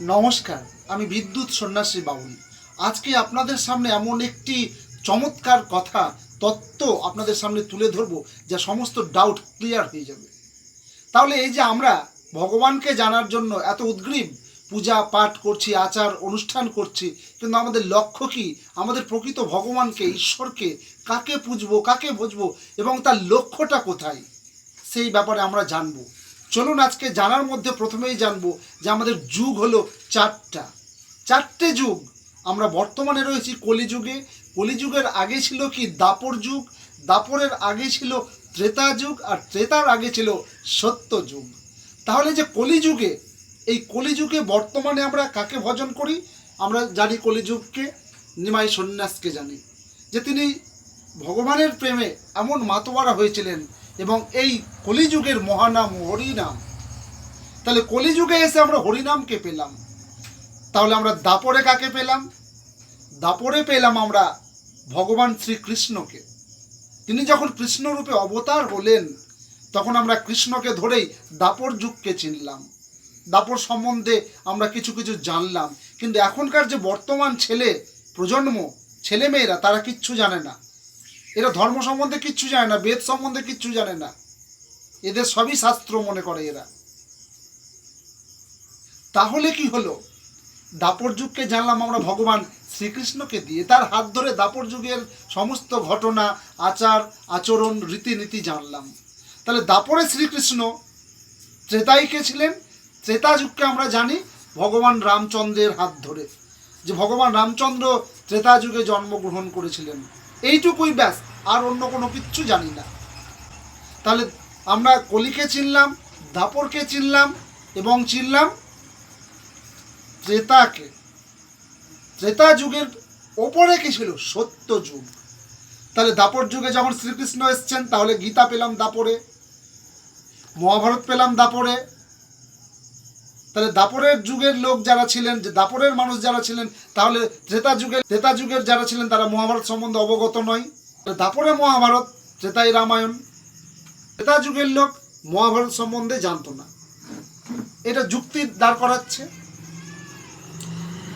নমস্কার, আমি বিদ্যুৎ সন্ন্যাসী বাউল। আজকে আপনাদের সামনে এমন একটি চমৎকার কথা, তত্ত্ব আপনাদের সামনে তুলে ধরবো, যা সমস্ত ডাউট ক্লিয়ার হয়ে যাবে। তাহলে এই যে আমরা ভগবানকে জানার জন্য এত উদ্গ্রীব, পূজা পাঠ করছি, আচার অনুষ্ঠান করছি, কিন্তু আমাদের লক্ষ্য কি? আমাদের প্রকৃত ভগবানকে, ঈশ্বরকে কাকে পুজবো, কাকে বুঝব এবং তার লক্ষ্যটা কোথায়? সেই ব্যাপারে আমরা জানব। চলুন আজকে জানার মধ্যে প্রথমেই জানব যে আমাদের যুগ হলো চারটা। চারটে যুগ। আমরা বর্তমানে রয়েছি কলিযুগে। কলিযুগের আগে ছিল কি দাপর যুগ, দাপরের আগে ছিল ত্রেতা যুগ আর ত্রেতার আগে ছিল সত্য যুগ। তাহলে যে কলিযুগে, এই কলিযুগে বর্তমানে আমরা কাকে ভজন করি? আমরা জানি কলিযুগকে, নিমাই সন্ন্যাসকে জানি। যে তিনি ভগবানের প্রেমে এমন মাতোয়ারা হয়েছিলেন এবং এই কলিযুগের মহানাম হরিনাম। তাহলে কলিযুগে এসে আমরা হরিনামকে পেলাম? তাহলে আমরা দাপরে কাকে পেলাম? দাপরে পেলাম আমরা ভগবান শ্রীকৃষ্ণকে। তিনি যখন কৃষ্ণরূপে অবতার হলেন, তখন আমরা কৃষ্ণকে ধরেই দাপর যুগকে চিনলাম। দাপর সম্বন্ধে আমরা কিছু কিছু জানলাম। কিন্তু এখনকার যে বর্তমান ছেলে প্রজন্ম, ছেলেমেয়েরা, তারা কিচ্ছু জানে না। এরা ধর্ম সম্বন্ধে কিচ্ছু জানে না, বেদ সম্বন্ধে কিচ্ছু জানে না। এদের সবই শাস্ত্র মনে করে এরা। তাহলে কি হলো? দাপর যুগকে জানলাম আমরা ভগবান শ্রীকৃষ্ণকে দিয়ে, তার হাত ধরে দাপর যুগের সমস্ত ঘটনা, আচার, আচরণ, রীতিনীতি জানলাম। তাহলে দাপরে শ্রীকৃষ্ণ ত্রেতাইকে ছিলেন? ত্রেতা যুগকে আমরা জানি ভগবান রামচন্দ্রের হাত ধরে, যে ভগবান রামচন্দ্র ত্রেতা যুগে জন্মগ্রহণ করেছিলেন। এইটুকুই ব্যাস। আর অন্য কোনো কিচ্ছু জানি না। তাহলে আমরা কলিকে চিনলাম, দাপরকে চিনলাম এবং চিনলাম ত্রেতাকে। ত্রেতা যুগের ওপরে কি ছিল? সত্য যুগ। তাহলে দাপর যুগে যখন শ্রীকৃষ্ণ এসছেন, তাহলে গীতা পেলাম দাপরে, মহাভারত পেলাম দাপরে। তাহলে দাপরের যুগের লোক যারা ছিলেন, যে দাপরের মানুষ যারা ছিলেন, তাহলে ত্রেতা যুগের ত্রেতা যুগের যারা ছিলেন, তারা মহাভারত সম্বন্ধে অবগত নয়। তাহলে দাপরে মহাভারত ত্রেতাই রামায়ণ ত্রেতা যুগের লোক, মহাভারত সম্বন্ধে জানতো না। এটা যুক্তি দাঁড় করাচ্ছে।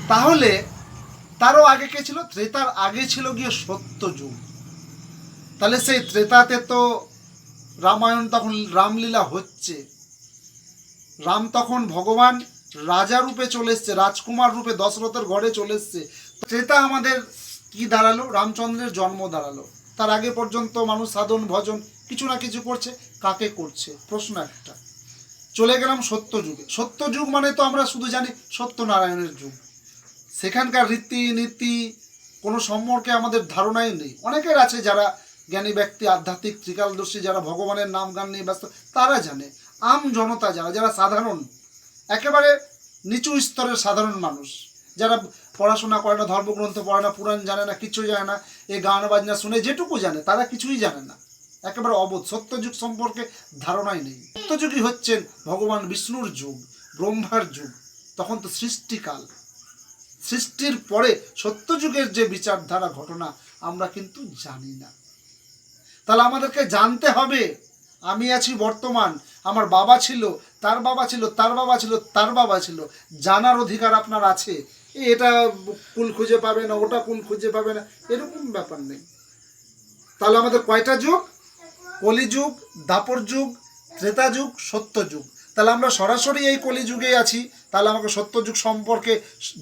তাহলে তারও আগে কে ছিল? ত্রেতার আগে ছিল গিয়ে সত্য যুগ। তাহলে সেই ত্রেতাতে তো রামায়ণ তখন রামলীলা হচ্ছে। রাম তখন ভগবান রাজা রূপে চলে এসছে রাজকুমার রূপে দশরথের ঘরে চলে এসছে। ত্রেতা আমাদের কি দাঁড়াল? রামচন্দ্রের জন্ম দাঁড়াল। তার আগে পর্যন্ত মানুষ সাধন, ভজন কিছু না কিছু করছে। কাকে করছে? প্রশ্ন একটা। চলে গেলাম সত্য যুগে। সত্য যুগ মানে তো আমরা শুধু জানি সত্যনারায়ণের যুগ। সেখানকার রীতি নীতি কোনো সম্পর্কে আমাদের ধারণাই নেই। অনেকের আছে যারা জ্ঞানী ব্যক্তি, আধ্যাত্মিক, ত্রিকালদর্শী, যারা ভগবানের নাম গান নিয়ে ব্যস্ত, তারা জানে। আম জনতা যারা যারা সাধারণ, একেবারে নিচু স্তরের সাধারণ মানুষ যারা পড়াশোনা করে না, ধর্মগ্রন্থ পড়ে না, পুরাণ জানে না, কিছু জানে না, এই গান বাজনা শুনে যেটুকু জানে, তারা কিছুই জানে না। একেবারে অবোধ, সত্যযুগ সম্পর্কে ধারণাই নেই। সত্যযুগই হচ্ছেন ভগবান বিষ্ণুর যুগ, ব্রহ্মার যুগ, তখন তো সৃষ্টিকাল। সৃষ্টির পরে সত্যযুগের যে বিচারধারা ঘটনা, আমরা কিন্তু জানি না। তাহলে আমাদেরকে জানতে হবে, আমি আছি বর্তমান, আমার বাবা ছিল, তার বাবা ছিল, তার বাবা ছিল, তার বাবা ছিল, জানার অধিকার আপনার আছে। এটা কুল খুঁজে পাবে না, ওটা কুল খুঁজে পাবে না, এরকম ব্যাপার নেই। তাহলে আমাদের কয়টা যুগ? কলিযুগ দাপর যুগ ত্রেতা যুগ সত্য যুগ তাহলে আমরা সরাসরি এই কলিযুগে আছি, তাহলে আমাকে সত্যযুগ সম্পর্কে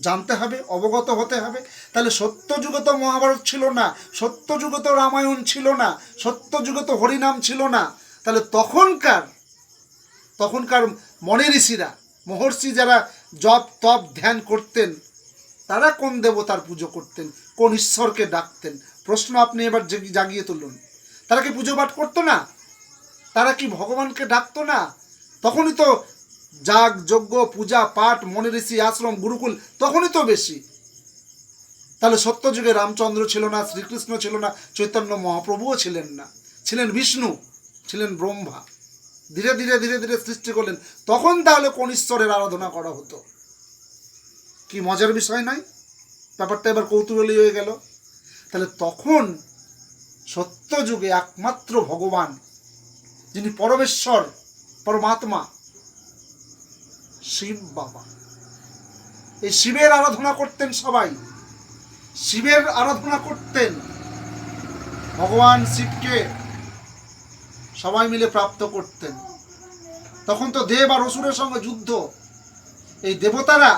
জানতে হবে, অবগত হতে হবে। তাহলে সত্যযুগে তো মহাভারত ছিল না, সত্যযুগে তো রামায়ণ ছিল না, সত্যযুগে তো হরিনাম ছিল না। তাহলে তখনকার তখনকার মনে ঋষিরা মহর্ষি যারা জপ তপ ধ্যান করতেন তারা কোন দেবতার পুজো করতেন? কোন ঈশ্বরকে ডাকতেন? প্রশ্ন আপনি এবার জেগে- জাগিয়ে তুলুন। তারা কি পুজো পাঠ করতো না? তারা কি ভগবানকে ডাকতো না? তখনই তো যাগ, যজ্ঞ, পূজা, পাঠ, মনে ঋষি, আশ্রম, গুরুকুল, তখনই তো বেশি। তাহলে সত্যযুগে রামচন্দ্র ছিল না, শ্রীকৃষ্ণ ছিল না, চৈতন্য মহাপ্রভুও ছিলেন না। ছিলেন বিষ্ণু, ছিলেন ব্রহ্মা। ধীরে ধীরে ধীরে ধীরে সৃষ্টি করলেন। তখন তাহলে কোন ঈশ্বরের আরাধনা করা হতো? কি মজার বিষয় নয়? ব্যাপারটা এবার কৌতূহলী হয়ে গেল। তাহলে তখন সত্য যুগে একমাত্র ভগবান, যিনি পরমেশ্বর, পরমাত্মা, শিব বাবা। এই শিবের আরাধনা করতেন সবাই। শিবের আরাধনা করতেন। ভগবান শিবকে সবাই মিলে প্রাপ্ত করতেন। তখন তো দেব আর অসুরের সঙ্গে যুদ্ধ। এই দেবতারা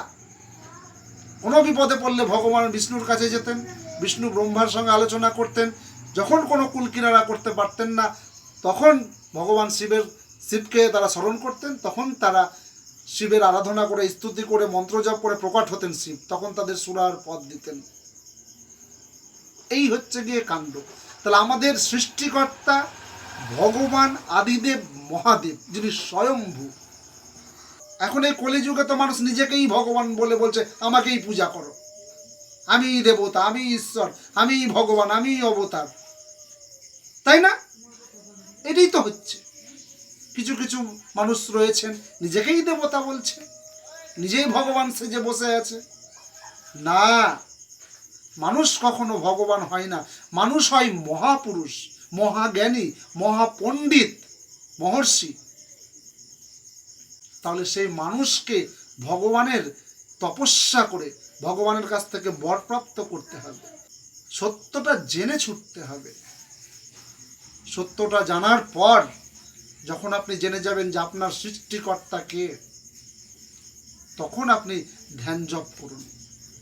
কোনো বিপদে পড়লে ভগবান বিষ্ণুর কাছে যেতেন, বিষ্ণু ব্রহ্মার সঙ্গে আলোচনা করতেন, যখন কোনো কুলকিনারা করতে পারতেন না, তখন ভগবান শিবের, শিবকে তারা স্মরণ করতেন, তখন তারা শিবের আরাধনা করে, স্তুতি করে, মন্ত্রজাপ করে প্রকট হতেন শিব, তখন তাদের সুরার পথ দিতেন। এই হচ্ছে গিয়ে কাণ্ড। তাহলে আমাদের সৃষ্টিকর্তা ভগবান, আদিদেব, মহাদেব, যিনি স্বয়ম্ভু এখন এই কলিযুগে তো মানুষ নিজেকেই ভগবান বলে বলছে, আমাকেই পূজা করো। আমি দেবতা, আমি ঈশ্বর, আমি ভগবান, আমি অবতার। তাই না? এটাই তো হচ্ছে। কিছু কিছু মানুষ রয়েছেন, নিজেকেই দেবতা বলছে। নিজেই ভগবান সেজে বসে আছে। না, মানুষ কখনো ভগবান হয় না। মানুষ হয় মহাপুরুষ, মহাজ্ঞানী, মহাপণ্ডিত, মহর্ষি। তাহলে সেই মানুষকে ভগবানের তপস্যা করে ভগবানের কাছ থেকে বরপ্রাপ্ত করতে হবে। সত্যটা জেনে ছুটতে হবে। সত্যটা জানার পর যখন আপনি জেনে যাবেন যে আপনার সৃষ্টিকর্তা কে, তখন আপনি ধ্যান জপ করুন।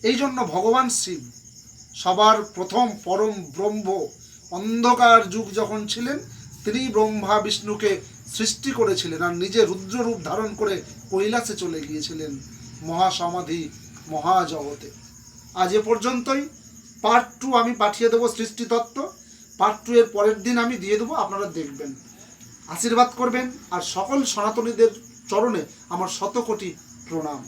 এই জন্য ভগবান শিব সবার প্রথম পরম ব্রহ্ম অন্ধকার যুগ যখন ছিলেন তিনি ব্রহ্মা, বিষ্ণুকে সৃষ্টি করেছিলেন আর নিজে রুদ্ররূপ ধারণ করে কৈলাসে চলে গিয়েছিলেন মহাসমাধি, মহাজগতে। আজ এ পর্যন্তই। পার্ট টু আমি পাঠিয়ে দেবো সৃষ্টিতত্ত্ব পার্ট টু এর পরের দিন আমি দিয়ে দেবো, আপনারা দেখবেন। আশীর্বাদ করবেন আর সকল সনাতনীদের চরণে আমার শতকোটি প্রণাম।